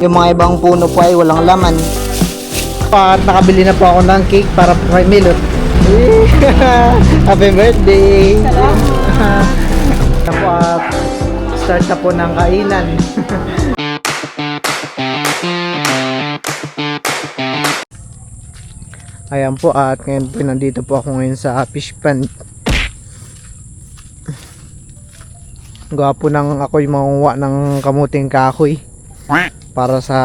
Yung mga ibang puno po ay walang laman. At nakabili na po ako ng cake para po kay Milot. Happy birthday! Salamat! po at start na po ng kainan. Ayan po at ngayon po nandito po ako ngayon sa fish pond. Gawa po ng ako'y manguha ng kamuting kahoy para sa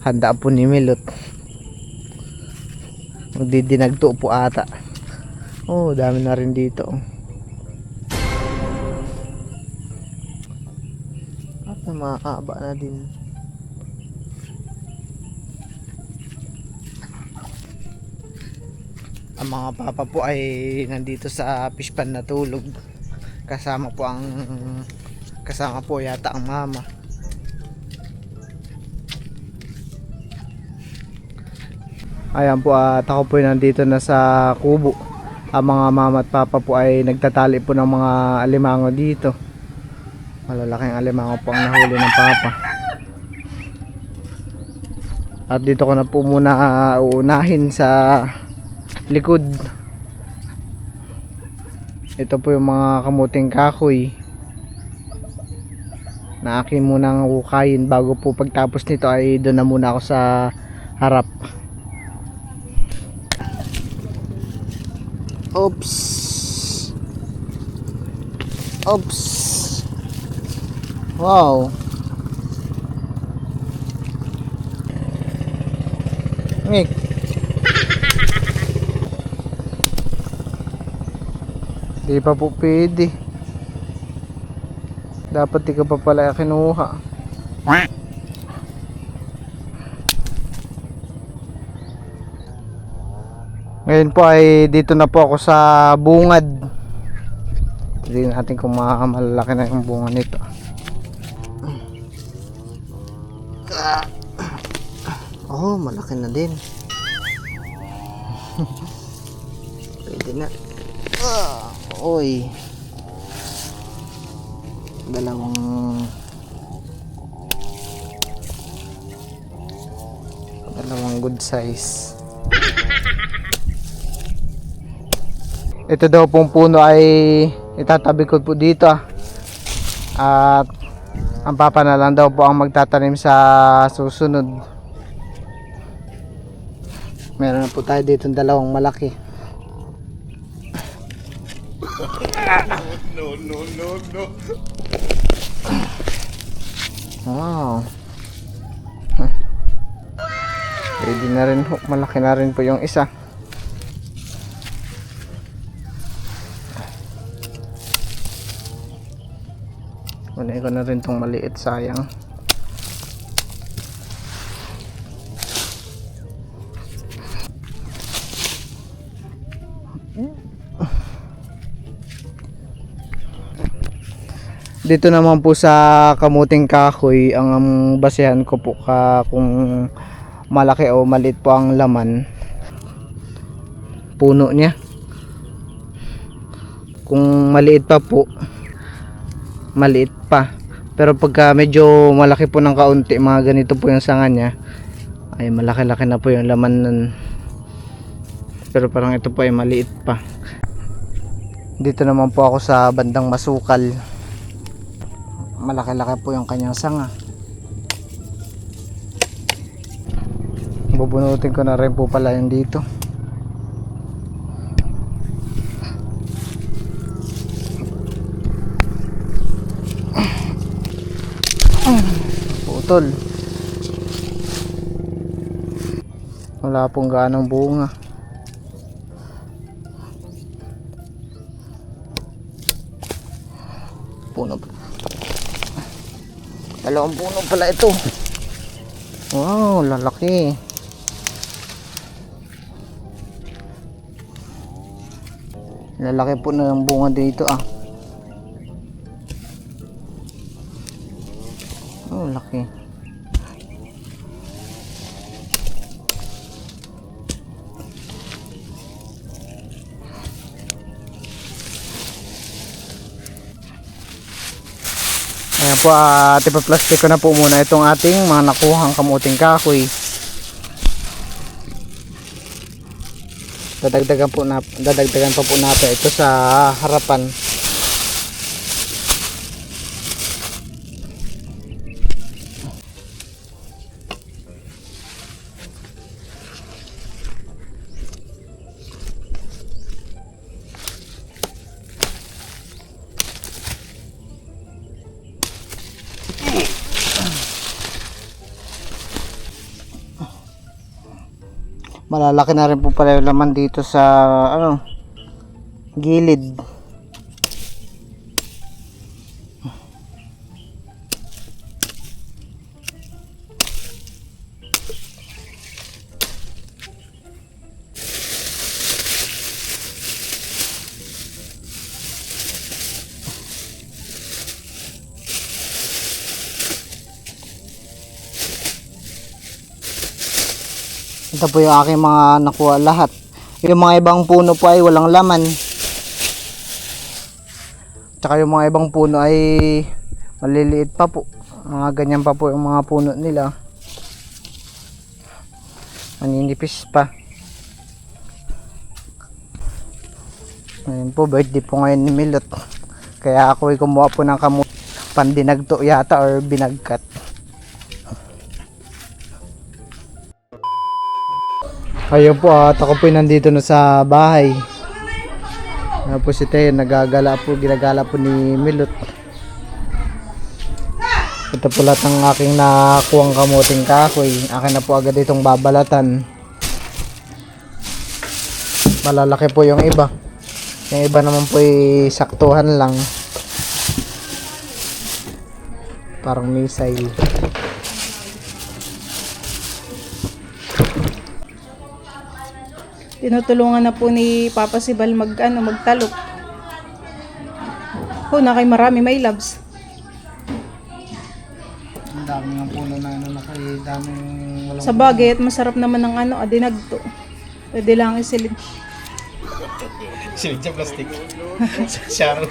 handa po ni Milot. Magdidinagto po ata. Oh, dami na rin dito. At makakaba na din. Ang mga papa po ay nandito sa fish pan natulog. Kasama po ang kasama po yata ang mama. Ayan po at ako po nandito na sa kubo. Ang mga mama at papa po ay nagtatali po ng mga alimango dito. Malalaking alimango po ang nahuli ng papa. At dito ko na po muna ah, uunahin sa likod. Ito po yung mga kamuting kahoy na akin munang hukayin bago po pagtapos nito ay doon na muna ako sa harap. Oops. Oops. Wow. Nick. Di pa po pwede. Dapat di ka pa pala kinuha. Ngayon po ay dito na po ako sa bungad. Tignan natin kung ma- malalaki na yung bunga nito. Oh, malaki na din. Pwede na. Ah, oy. Dalawang dalawang good size. Ito daw pong puno ay itatabi ko po dito ah. At ang papa na lang daw po ang magtatanim sa susunod. Meron na po tayo dito dalawang malaki. Wow. Huh. Ready na rin po. Malaki na rin po yung isa. Kunin ko na rin tong maliit sayang. Dito naman po sa kamuting kahoy ang basehan ko po ka kung malaki o maliit po ang laman. Puno niya. Kung maliit pa po maliit pa. Pero pagka medyo malaki po ng kaunti mga ganito po yung sanga niya ay malaki-laki na po yung laman nun. Pero parang ito po ay maliit pa. Dito naman po ako sa bandang masukal. Malaki-laki po yung kanyang sanga. Bubunutin ko na rin po pala yung dito putol wala pong ganong bunga. Puno dalawang puno pala ito. Wow lalaki. Lalaki po ng bunga dito ah oh laki Ayan po, at ipaplastic ko na po muna itong ating mga nakuhang kamuting kahoy. Dadagdagan po na dadagdagan pa po natin ito sa harapan. Malalaki na rin po pala yung laman dito sa ano gilid. Ito po yung aking mga nakuha lahat. Yung mga ibang puno po ay walang laman. Tsaka yung mga ibang puno ay maliliit pa po. Mga ganyan pa po yung mga puno nila. Maninipis pa. Ngayon po, birthday po ngayon ni Milot. Kaya ako ay kumuha po ng kamu pandinagto yata or binagkat. Ayun po at ako po nandito na sa bahay. Ano po si Teo, nagagala po, ginagala po ni Milot. Ito po lahat ng aking nakuwang kamuting kahoy. Akin na po agad itong babalatan. Malalaki po yung iba. Yung iba naman po ay saktuhan lang. Parang missile. Tinutulungan na po ni Papa Sibal mag, ano, magtalok. Oh, na kay marami may loves. Ang dami ng puno na ano na kay daming walang Sa bagay at masarap naman ng ano, adinagto. Pwede lang isilid. Silid sa plastic. Char.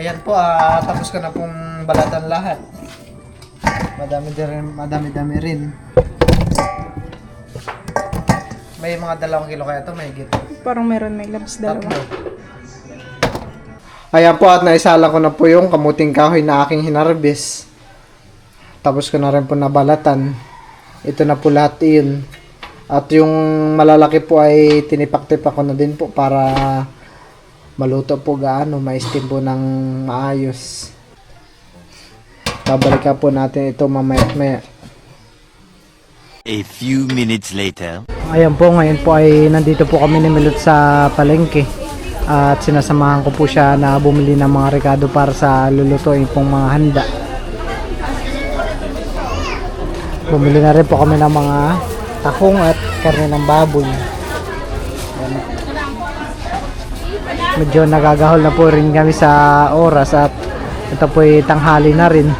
Ayan po, ah, tapos ko na pong balatan lahat. Madami din rin, madami-dami rin. May mga dalawang kilo kaya ito, may git. Parang meron may loves dalawa. Tatlo. Ayan po at naisala ko na po yung kamuting kahoy na aking hinarbis. Tapos ko na rin po nabalatan. Ito na po lahat yun. At yung malalaki po ay tinipak-tipak ko na din po para maluto po gaano, ma-steam po ng maayos. Babalikan po natin ito mamaya maya. A few minutes later. Ayan po, ngayon po ay nandito po kami ni Milot sa palengke. At sinasamahan ko po siya na bumili ng mga rekado para sa lulutuin pong mga handa. Bumili na rin po kami ng mga takong at karne ng baboy. Medyo nagagahol na po rin kami sa oras at ito po ay tanghali na rin.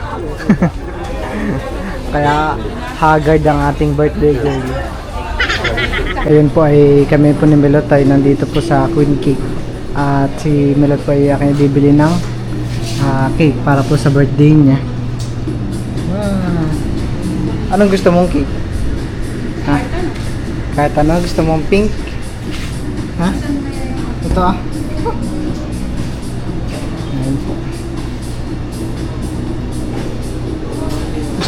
Kaya haggard ang ating birthday girl. Ayun po ay kami po ni Milot ay nandito po sa Queen Cake. At si Milot po ay aking bibili ng ah, cake para po sa birthday niya. Ah. Anong gusto mong cake? Ha? Kahit ano, gusto mong pink? Ha? Ito ah.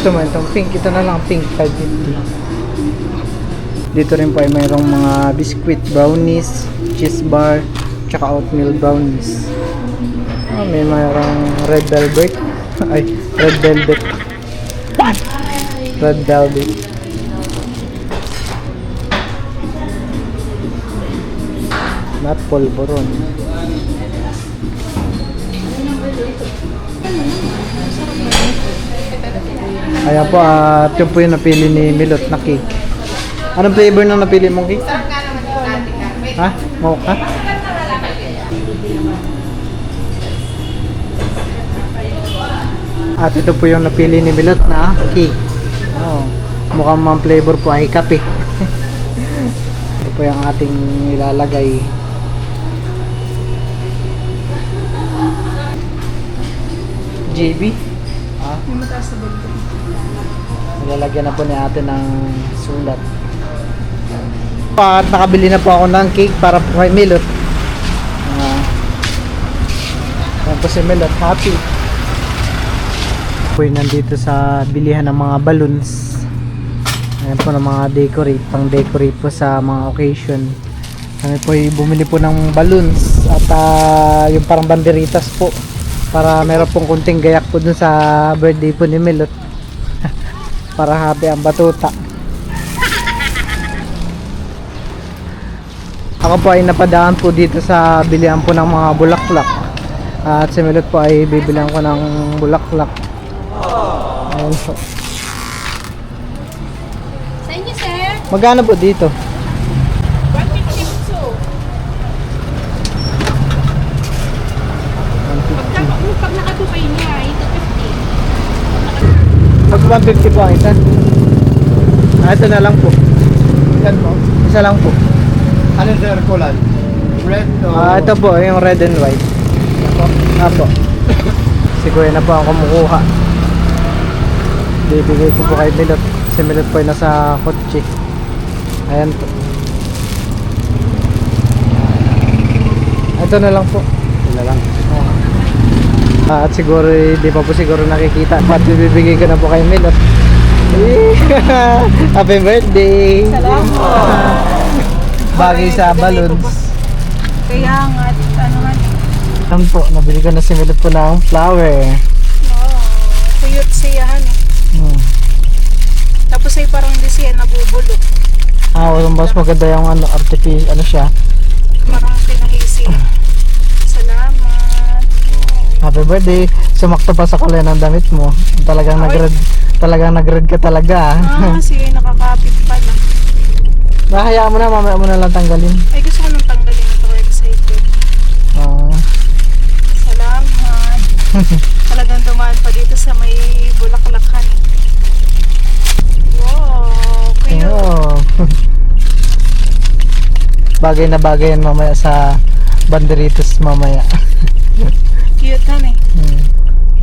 Gusto itong pink? Ito na lang pink, 550. Dito rin po ay mayroong mga biscuit, brownies, cheese bar, tsaka oatmeal brownies. Ah, may mayroong red velvet. Ay, red velvet. Red velvet. Not polvoron. Ayan po, at yun po yung napili ni Milot na cake. Anong flavor ng napili mong cake? Ha? Mocha? At ito po yung napili ni Milot na cake. Oh, mukhang mga flavor po ay kape. ito po yung ating ilalagay. JB? Ah, May mataas na. Nilalagyan na po ni ate ng sulat. At nakabili na po ako ng cake para po kay Milot. Uh, yan po si Milot. Happy. Po yung nandito sa bilihan ng mga balloons. Ayan po ng mga decorate. Pang decorate po sa mga occasion. Kami po bumili po ng balloons at ah, yung parang banderitas po para meron pong kunting gayak po dun sa birthday po ni Milot para happy ang batuta. Ako po ay napadaan po dito sa bilihan po ng mga bulaklak. At si Milot po ay bibilihan ko ng bulaklak. Ayun po. Sa inyo, sir. Magkano po dito? 150 po ang isa. Ah, ito na lang po. Yan po. Isa lang po. Ano sir kulay? Red o... Ah, ito po, yung red and white. Apo. Apo. Si Kuya na po ang kumukuha. Bibigay ko po kay Milot. Si Milot po ay nasa kotse. Ayan po. Ito na lang po. Ito lang. Ah, at siguro, eh, di pa po siguro nakikita. At bibigay ko na po kay Milot. Happy birthday! Salamat. Bagay sa balloons. Kaya nga, ano nga. Ayan po, nabili ko na si Milot po ng flower. Oh, cute siya, ano. Hmm. Tapos ay parang hindi siya nabubulok. Ah, walang mas maganda yung ano, artificial, ano siya. Parang Happy birthday. Sumakto pa sa kulay ng damit mo. Talagang Ay. nag-red, talagang nag-red ka talaga. Ah, sige, nakakapit pala. Nahayaan mo na, mamaya mo na lang tanggalin. Ay, gusto ko nang tanggalin ito. Excited. Ah, Salamat. Talagang dumaan pa dito sa may bulaklakan. Wow, oh. bagay na bagay yan mamaya sa banderitos mamaya. Cute han eh. Hmm.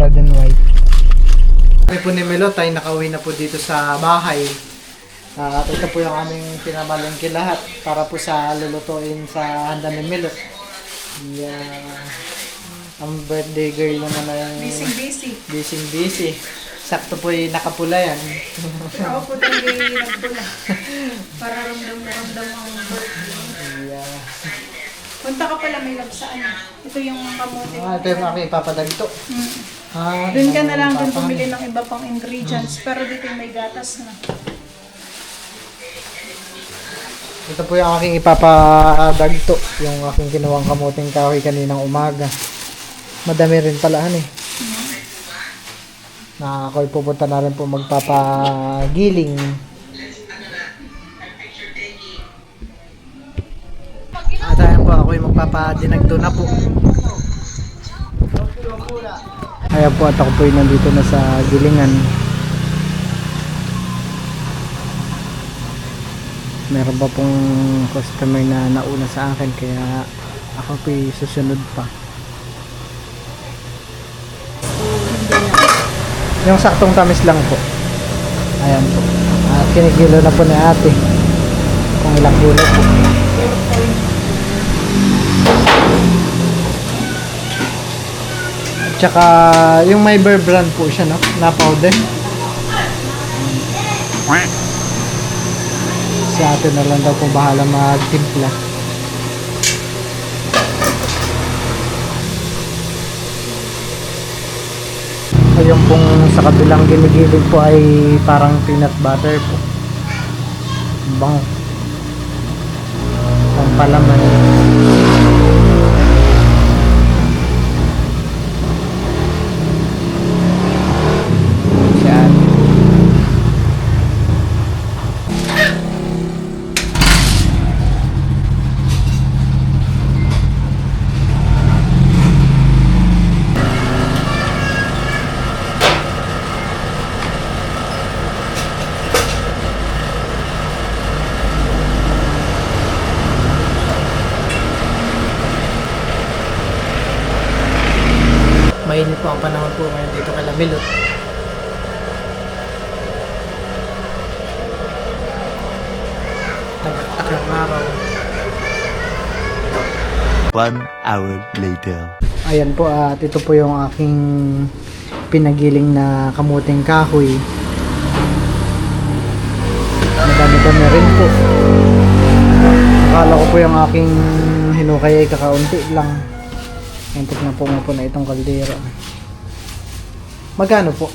Red and white. Kami po ni Melot ay nakauwi na po dito sa bahay. Ah, at ito po yung aming pinamalengke lahat para po sa lulutuin sa handa ni Melot. Yeah. Ang birthday girl naman na yung Busy, busy. busy busy. Sakto po yung nakapula yan. Ako po talaga yung nagpula. Para ramdam na ramdam ang birthday. Punta ka pala may love saan. Ito yung kamote. Ah, ito yung aking ipapadagto. Mm. Ah, Doon ka na lang papahan. bumili ng iba pang ingredients. Pero dito yung may gatas na. Ito po yung aking ipapadagto. Yung aking ginawang kamuting kahoy kaninang umaga. Madami rin pala ano eh. Na ako'y pupunta na rin po magpapagiling. Magpapadinagto na po. Ayan po at ako po nandito na sa gilingan. meron pa pong customer na nauna sa akin kaya Ako po susunod pa. Yung saktong tamis lang po. Ayan po. At kinigilo na po ni ate. Kung ilang gulay po. At saka yung may bear brand po siya no? Na powder. Si ate na lang daw po bahala magtimpla. So yung pong sa kabilang gilid po ay parang peanut butter po. Bang. Pampalaman. Yan. Mainit po ang panahon po ngayon dito kay Lamilot. Tagaktak ng araw. One hour later. Ayan po at ito po yung aking pinagiling na kamuting kahoy. Madami-dami rin po. Akala ko po yung aking hinukay ay kakaunti lang. Hintik na po nga po na itong kaldero. Magkano po?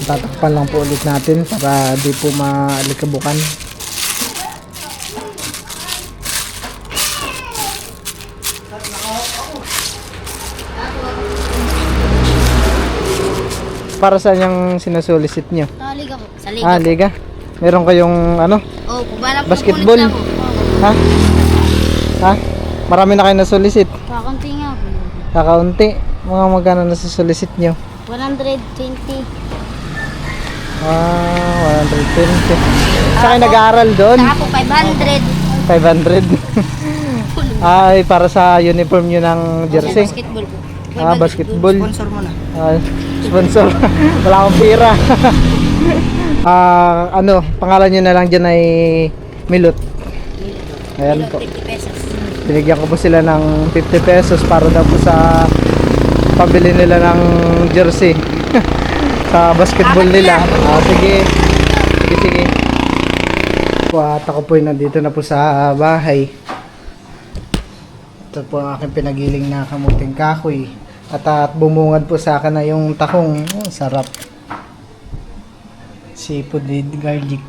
Tatakpan lang po ulit natin para di po maalikabukan. Para saan yung sinusulisit nyo? Sa liga po. Sa liga. Ah, liga. Meron kayong ano? Oh, po Basketball. lang po. Oh, Ha? Ha? Marami na kayo nasulisit. kakunti nga po. Kakaunti. Mga magkano nasusulisit nyo? 120. Ah, 120. Saan kayo nag-aaral doon? Saka po 500. 500. Ay, para sa uniform nyo ng jersey. Basketball po. Ah, basketball. Sponsor mo na. Ah, sponsor. Wala akong pira. Ah, ano, pangalan nyo na lang dyan ay Milot. Ayan po. 50 pesos. Binigyan ko po sila ng 50 pesos para daw po sa pabili nila ng jersey sa basketball nila. Ah, sige. Sige, sige. Po, at ako po ay nandito na po sa bahay. Ito po ang aking pinagiling na kamuting kahoy. At, at bumungad po sa akin na yung tahong. Oh, sarap. Seafood with garlic.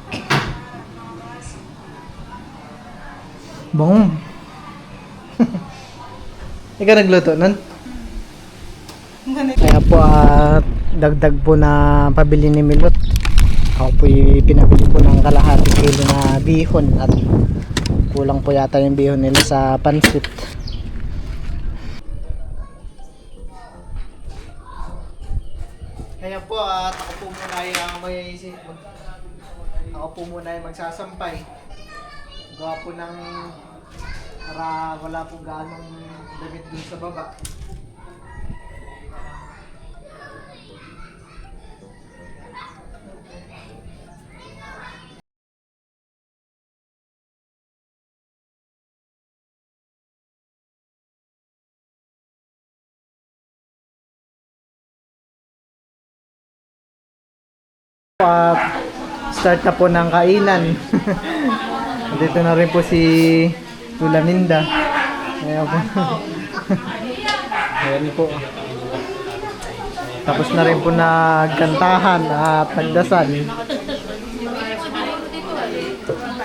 Bong. Ikaw nagluto nun? Kaya po at dagdag po na pabili ni Milot. Ako po pinabili po ng kalahati kilo na bihon at kulang po yata yung bihon nila sa pansit. At ako po muna yung may mag, ako po muna yung magsasampay. Gawa po ng para wala pong ganong damit dun sa baba. At start na po ng kainan. Dito na rin po si Tula Minda. Ayan po. Ayan po. Tapos na rin po nagkantahan at nagdasal.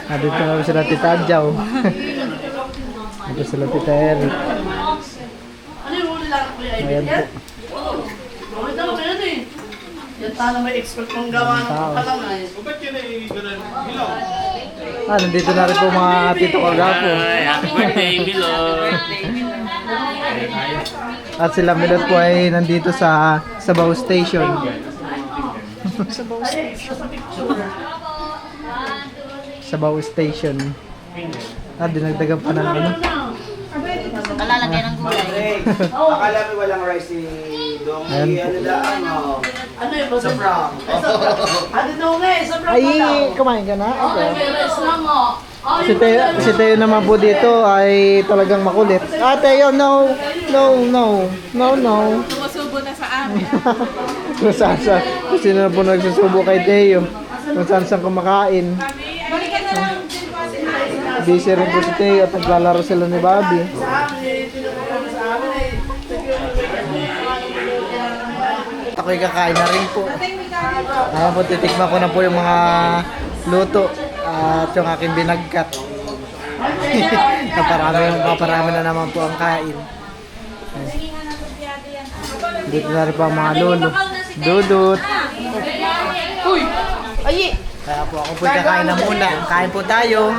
Ah, dito na rin sila Tita Adjaw. dito sila Tita Eric. Ayan po. Tala may expert kong gawa ng Tao. palanay. Ah, nandito na rin po mga tito kagapo. Happy birthday, Milo! At sila Milot po ay nandito sa Sabaw Station. Sabaw Station. Ah, dinagdagan pa ng ano. Kalalagay ng gulay. Akala mo walang rice si Dong. Ayan po. Ano lang, oh. Ano yun? Sa prom. Ano daw nga eh? Sobrang Ay, palaw. kumain ka na? Okay, may rest lang oh. Oh, Si Teo, si Teo naman po dito ay talagang makulit. Ah, Teo, no, no, no, no, no. Sumusubo na sa amin. Kung saan sa, kung sino na po nagsusubo kay Teo. Kung saan saan kumakain. Balikan na lang din po si. Busy rin po si Teo at naglalaro sila ni Bobby. Sa amin Ako'y kakain na rin po. Ayan po, titikman ko na po yung mga luto at yung aking binagkat. Naparami, paparami na naman po ang kain. Dito na rin po ang mga lolo. Dudut. Uy! Ay! Kaya po ako po kakain na muna. Kain po tayo.